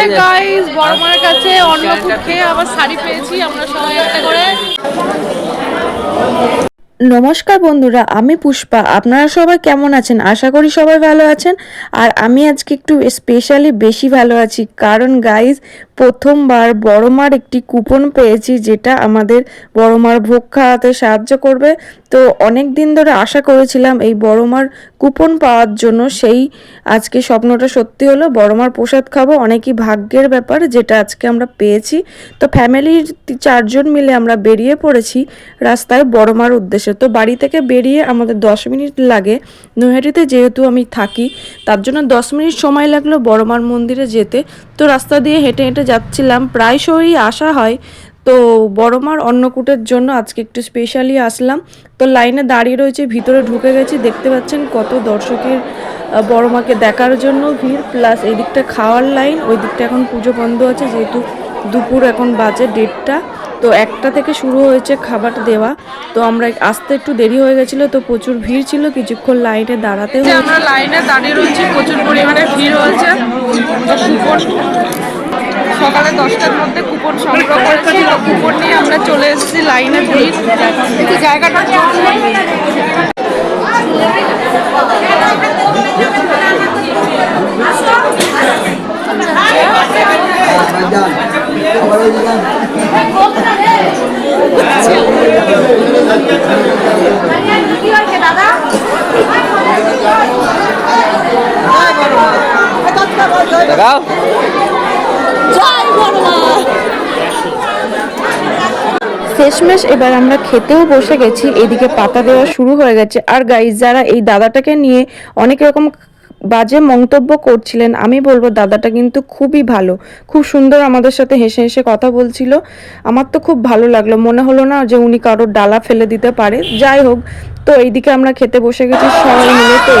এই গাইস বড় মায়ের কাছে অন্নকূট খেয়ে আবার শাড়ি পেয়েছি আমরা সবাই একটা করে। নমস্কার বন্ধুরা আমি পুষ্পা। আপনারা সবাই কেমন আছেন? আশা করি সবাই ভালো আছেন। আর আমি আজকে একটু স্পেশালি বেশি ভালো আছি। কারণ গাইজ প্রথমবার বড় মার একটি কুপন পেয়েছি যেটা আমাদের বড় মার ভোগ খাওয়াতে সাহায্য করবে। তো অনেক দিন ধরে আশা করেছিলাম এই বড় মার কুপন পাওয়ার জন্য সেই আজকে স্বপ্নটা সত্যি হলো বড় মার প্রসাদ খাব। অনেকই ভাগ্যের ব্যাপার যেটা আজকে আমরা পেয়েছি। তো ফ্যামিলির চারজন মিলে আমরা বেরিয়ে পড়েছি রাস্তায় বড় মার উদ্দেশ্যে। তো বাড়ি থেকে বেরিয়ে আমাদের দশ মিনিট লাগে। নৈহাটিতে যেহেতু আমি থাকি, তার জন্য দশ মিনিট সময় লাগল বড় মার মন্দিরে যেতে। তো রাস্তা দিয়ে হেঁটে হেঁটে যাচ্ছিলাম প্রায়শই আসা হয়। তো বড় মার অন্নকূটের জন্য আজকে একটু স্পেশালি আসলাম। তো লাইনে দাঁড়িয়ে রয়েছে ভিতরে ঢুকে গেছি। দেখতে পাচ্ছেন কত দর্শকের আহ, বড় মাকে দেখার জন্য ভিড়। প্লাস এই দিকটা খাওয়ার লাইন ওই দিকটা এখন পুজো বন্ধ আছে যেহেতু দুপুর এখন বাজে দেড়টা। তো একটা থেকে শুরু হয়েছে খাবার দেওয়া। তো আমরা আসতে একটু দেরি হয়ে গেছিল তো প্রচুর ভিড় ছিল। কিছুক্ষণ লাইনে দাঁড়াতে আমরা লাইনে দাঁড়িয়ে রয়েছি প্রচুর পরিমাণে ভিড় হয়েছে। সকালে দশটার মধ্যে কুপন সংগ্রহ করেছি। তো কুপন নিয়ে আমরা চলে এসেছি লাইনে ভিড় জায়গাটা লাগাও শেষমেশ এবার আমরা খেতেও বসে গেছি এদিকে পাতা দেওয়া শুরু হয়ে গেছে। আর গাইজ যারা এই দাদাটাকে নিয়ে অনেক রকম বাজে মন্তব্য করছিলেন আমি বলব দাদাটা কিন্তু খুবই ভালো। খুব সুন্দর আমাদের সাথে হেসে হেসে কথা বলছিল। আমার তো খুব ভালো লাগল। মনে হলো না যে উনি কারোর ডালা ফেলে দিতে পারে। যাই হোক তো এইদিকে আমরা খেতে বসে গেছি সবাই মিলে। তো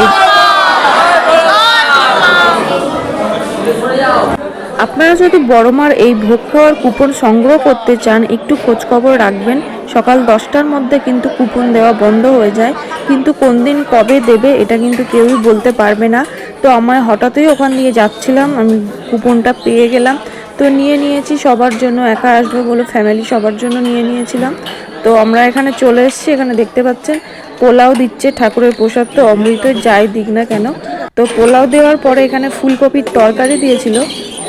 আপনারা যদি বড়মার এই ভোগ খাওয়ার কুপন সংগ্রহ করতে চান, একটু খোঁজখবর রাখবেন। সকাল দশটার মধ্যে কিন্তু কুপন দেওয়া বন্ধ হয়ে যায়। কিন্তু কোন দিন কবে দেবে, এটা কিন্তু কেউই বলতে পারবে না। তো আমার হঠাৎই ওখান দিয়ে যাচ্ছিলাম, আমি কুপনটা পেয়ে গেলাম। তো নিয়ে নিয়েছি, সবার জন্য একা আসবে বলে ফ্যামিলি সবার জন্য নিয়ে নিয়েছিলাম। তো আমরা এখানে চলে এসেছি, এখানে দেখতে পাচ্ছেন, পোলাও দিচ্ছে ঠাকুরের প্রসাদ। তো অমৃত যাই দিক না কেন, তো পোলাও দেওয়ার পরে এখানে ফুলকপির তরকারি দিয়েছিল।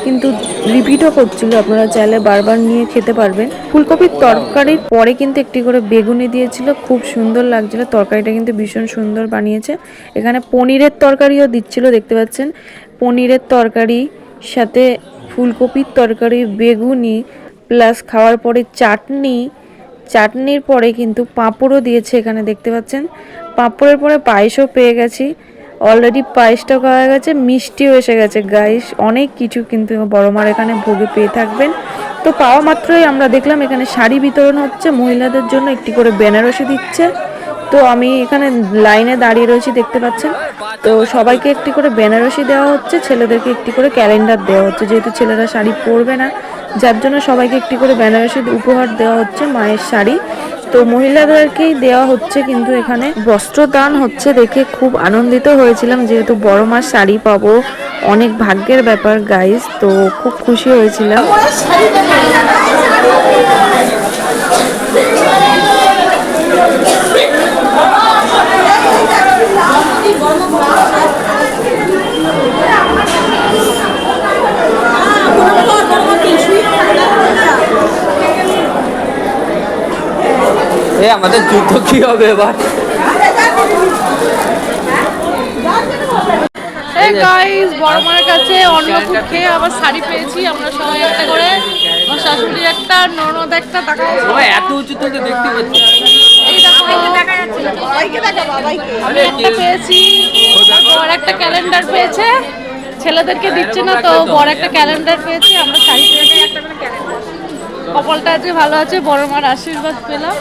কিন্তু রিপিটও করছিল। আপনারা চাইলে বারবার নিয়ে খেতে পারবেন। ফুলকপির তরকারির পরে কিন্তু একটি করে বেগুনি দিয়েছিল। খুব সুন্দর লাগছিল। তরকারিটা কিন্তু ভীষণ সুন্দর বানিয়েছে। এখানে পনিরের তরকারিও দিচ্ছিল, দেখতে পাচ্ছেন? পনিরের তরকারি, সাথে ফুলকপির তরকারি, বেগুনি, প্লাস খাওয়ার পরে চাটনি। চাটনির পরে কিন্তু পাঁপড়ও দিয়েছে এখানে, দেখতে পাচ্ছেন? পাঁপড়ের পরে পায়েসও পেয়ে গেছি। অলরেডি পায়েসটা খাওয়া গেছে, মিষ্টিও এসে গেছে গাইস অনেক কিছু কিন্তু বড় মার এখানে ভোগে পেয়ে থাকবেন। তো পাওয়া মাত্রই আমরা দেখলাম এখানে শাড়ি বিতরণ হচ্ছে, মহিলাদের জন্য একটি করে বেনারসি দিচ্ছে। তো আমি এখানে লাইনে দাঁড়িয়ে রয়েছি, দেখতে পাচ্ছেন? তো সবাইকে একটি করে বেনারসি দেওয়া হচ্ছে, ছেলেদেরকে একটি করে ক্যালেন্ডার দেওয়া হচ্ছে, যেহেতু ছেলেরা শাড়ি পরবে না, যার জন্য সবাইকে একটি করে বেনারসি উপহার দেওয়া হচ্ছে মায়ের শাড়ি। তো মহিলাদেরকেই দেওয়া হচ্ছে কিন্তু এখানে বস্ত্রদান হচ্ছে দেখে খুব আনন্দিত হয়েছিলাম, যেহেতু বড় মাস শাড়ি পাবো। অনেক ভাগ্যের ব্যাপার গাইজ তো খুব খুশি হয়েছিলাম। এ আমাদের যুদ্ধ কি হবে এবার? গাইস বড় মায়ের কাছে খেয়ে আবার শাড়ি পেয়েছি আমরা সবাই একটা করে। আমার শাশুড়ি একটা ননদ একটা টাকা এত উঁচু থেকে দেখতে পাচ্ছি। একটা পেয়েছি আর একটা ক্যালেন্ডার পেয়েছে। ছেলেদেরকে দিচ্ছে না তো বড় একটা ক্যালেন্ডার পেয়েছি আমরা শাড়ি পেয়েছি। একটা কপালটা আজকে ভালো আছে বড় মার আশীর্বাদ পেলাম।